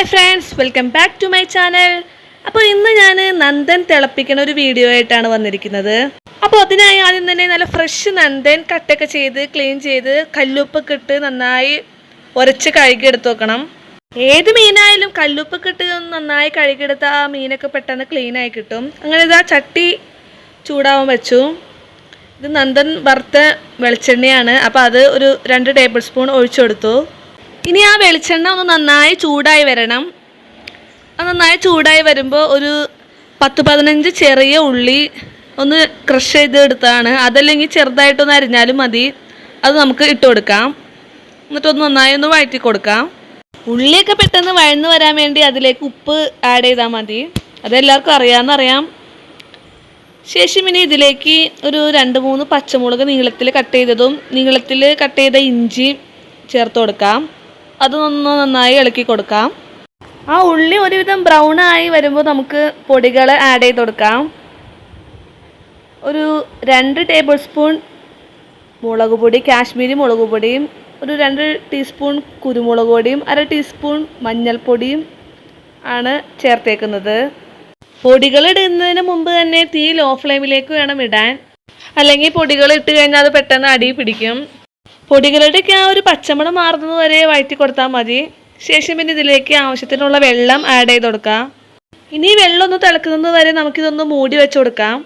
Hi friends welcome back to my channel അപ്പോൾ ഇന്ന് ഞാൻ നന്ദൻ തിളപ്പിക്കുന്ന ഒരു വീഡിയോ ആയിട്ടാണ് വന്നിരിക്കുന്നത്. അപ്പോൾ അതിനായി ആദ്യം തന്നെ നല്ല ഫ്രഷ് നന്ദൻ കട്ടൊക്കെ ചെയ്ത് ക്ലീൻ ചെയ്ത് കല്ലുപ്പൊക്കെ ഇട്ട് നന്നായി ഉരച്ച് കഴുകി എടുത്ത് വെക്കണം. ഏത് മീനായാലും കല്ലുപ്പൊക്കെ ഇട്ട് നന്നായി കഴുകിയെടുത്ത ആ മീനൊക്കെ പെട്ടെന്ന് ക്ലീൻ ആയി കിട്ടും. അങ്ങനെ ഇതാ ചട്ടി ചൂടാവാൻ വെച്ചു. ഇത് നന്ദൻ വറുത്ത വെളിച്ചെണ്ണയാണ്. അപ്പോൾ അത് ഒരു രണ്ട് ടേബിൾ സ്പൂൺ ഒഴിച്ചു കൊടുത്തു. ഇനി ആ വെളിച്ചെണ്ണ ഒന്ന് നന്നായി ചൂടായി വരണം. അത് നന്നായി ചൂടായി വരുമ്പോൾ ഒരു പത്ത് പതിനഞ്ച് ചെറിയ ഉള്ളി ഒന്ന് ക്രഷ് ചെയ്ത് എടുത്താണ്. അതല്ലെങ്കിൽ ചെറുതായിട്ടൊന്ന് അരിഞ്ഞാലും മതി. അത് നമുക്ക് ഇട്ട് കൊടുക്കാം. എന്നിട്ടൊന്ന് നന്നായി ഒന്ന് വഴറ്റി കൊടുക്കാം. ഉള്ളിയൊക്കെ പെട്ടെന്ന് വഴന്ന് വരാൻ വേണ്ടി അതിലേക്ക് ഉപ്പ് ആഡ് ചെയ്താൽ മതി. അതെല്ലാവർക്കും അറിയാമെന്നറിയാം ശേഷം ഇനി ഇതിലേക്ക് ഒരു രണ്ട് മൂന്ന് പച്ചമുളക് നീളത്തിൽ കട്ട് ചെയ്തതും നീളത്തിൽ കട്ട് ചെയ്ത ഇഞ്ചി ചേർത്ത് കൊടുക്കാം. അതൊന്ന് നന്നായി ഇളക്കി കൊടുക്കാം. ആ ഉള്ളി ഒരുവിധം ബ്രൗൺ ആയി വരുമ്പോൾ നമുക്ക് പൊടികൾ ആഡ് ചെയ്ത് കൊടുക്കാം. ഒരു രണ്ട് ടേബിൾ സ്പൂൺ മുളക് പൊടി കാശ്മീരി മുളക് പൊടിയും ഒരു രണ്ട് ടീസ്പൂൺ കുരുമുളക് പൊടിയും അര ടീസ്പൂൺ മഞ്ഞൾപ്പൊടിയും ആണ് ചേർത്തേക്കുന്നത്. പൊടികൾ ഇടുന്നതിന് മുമ്പ് തന്നെ തീ ലോ ഫ്ലെയിമിലേക്ക് വേണം ഇടാൻ. അല്ലെങ്കിൽ പൊടികൾ ഇട്ട് കഴിഞ്ഞാൽ അത് പെട്ടെന്ന് അടി പിടിക്കും. പൊടികളുടെയൊക്കെ ആ ഒരു പച്ചമണം മാറുന്നത് വരെ വഴറ്റി കൊടുത്താൽ മതി. ശേഷം പിന്നെ ഇതിലേക്ക് ആവശ്യത്തിനുള്ള വെള്ളം ആഡ് ചെയ്ത് കൊടുക്കാം. ഇനി വെള്ളം ഒന്ന് തിളക്കുന്നത് വരെ നമുക്കിതൊന്ന് മൂടി വെച്ച് കൊടുക്കാം.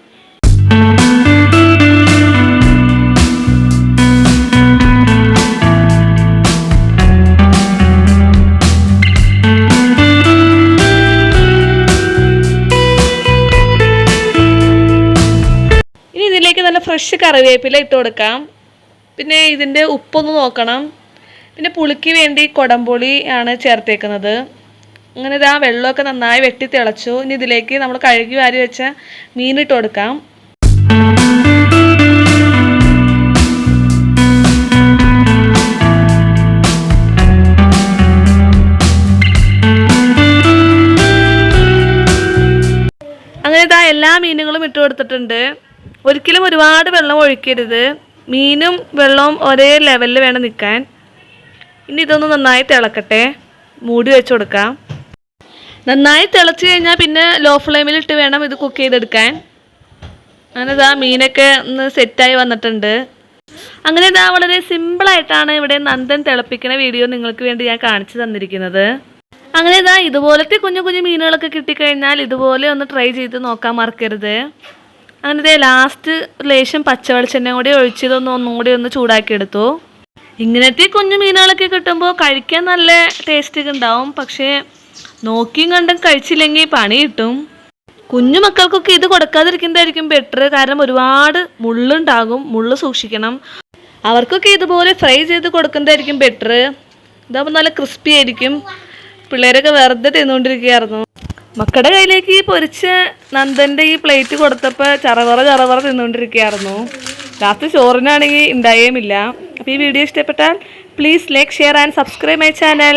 ഇതിലേക്ക് നല്ല ഫ്രഷ് കറിവേപ്പില ഇട്ട് കൊടുക്കാം. പിന്നെ ഇതിന്റെ ഉപ്പൊന്ന് നോക്കണം. പിന്നെ പുളിക്ക് വേണ്ടി കൊടംപുളി ആണ് ചേർത്തേക്കുന്നത്. അങ്ങനെ ഇത് ആ വെള്ളമൊക്കെ നന്നായി വെട്ടി തിളച്ചു. ഇനി ഇതിലേക്ക് നമ്മൾ കഴുകി വാരി വെച്ച മീനിട്ട് കൊടുക്കാം. അങ്ങനെ ഇതാ എല്ലാ മീനുകളും ഇട്ട് കൊടുത്തിട്ടുണ്ട്. ഒരിക്കലും ഒരുപാട് വെള്ളം ഒഴിക്കരുത്. മീനും വെള്ളവും ഒരേ ലെവലിൽ വേണം നിൽക്കാൻ ഇനി ഇതൊന്ന് നന്നായി തിളക്കട്ടെ. മൂടി വെച്ച് കൊടുക്കാം. നന്നായി തിളച്ച് കഴിഞ്ഞാൽ പിന്നെ ലോ ഫ്ലെയിമിൽ ഇട്ട് വേണം ഇത് കുക്ക് ചെയ്തെടുക്കാൻ. അങ്ങനെ ഇതാ മീനൊക്കെ ഒന്ന് സെറ്റായി വന്നിട്ടുണ്ട്. അങ്ങനെ ഇതാ വളരെ സിമ്പിളായിട്ടാണ് ഇവിടെ നന്ദൻ തിളപ്പിക്കുന്ന വീഡിയോ നിങ്ങൾക്ക് വേണ്ടി ഞാൻ കാണിച്ചു തന്നിരിക്കുന്നത്. അങ്ങനെ ഇതാ ഇതുപോലത്തെ കുഞ്ഞു കുഞ്ഞു മീനുകളൊക്കെ കിട്ടിക്കഴിഞ്ഞാൽ ഇതുപോലെ ഒന്ന് ട്രൈ ചെയ്ത് നോക്കാൻ മറക്കരുത്. അങ്ങനെ ഇതേ ലാസ്റ്റ് ലേശം പച്ചവെളിച്ചെണ്ണ കൂടി ഒഴിച്ചതൊന്ന് ഒന്നുകൂടി ഒന്ന് ചൂടാക്കി എടുത്തു ഇങ്ങനത്തെ കുഞ്ഞു മീനുകളൊക്കെ കിട്ടുമ്പോൾ കഴിക്കാൻ നല്ല ടേസ്റ്റ് ഉണ്ടാവും. പക്ഷേ നോക്കിയും കണ്ടും കഴിച്ചില്ലെങ്കിൽ പണി കിട്ടും. കുഞ്ഞു മക്കൾക്കൊക്കെ ഇത് കൊടുക്കാതിരിക്കുന്നതായിരിക്കും ബെറ്റർ കാരണം ഒരുപാട് മുള്ളുണ്ടാകും. മുള്ള് സൂക്ഷിക്കണം. അവർക്കൊക്കെ ഇതുപോലെ ഫ്രൈ ചെയ്ത് കൊടുക്കുന്നതായിരിക്കും ബെറ്റർ ഇതാകുമ്പോൾ നല്ല ക്രിസ്പി ആയിരിക്കും. പിള്ളേരൊക്കെ വെറുതെ തിന്നുകൊണ്ടിരിക്കുകയായിരുന്നു മക്കളുടെ കയ്യിലേക്ക് ഈ പൊരിച്ച നന്ദന്റെ ഈ പ്ലേറ്റ് കൊടുത്തപ്പോൾ ചറവറ ചറവറ തിന്നുകൊണ്ടിരിക്കുകയായിരുന്നു. ലാസ്റ്റ് ചോറിനാണെങ്കിൽ ഉണ്ടായേമില്ല. അപ്പോൾ ഈ വീഡിയോ ഇഷ്ടപ്പെട്ടാൽ please like share and subscribe my channel.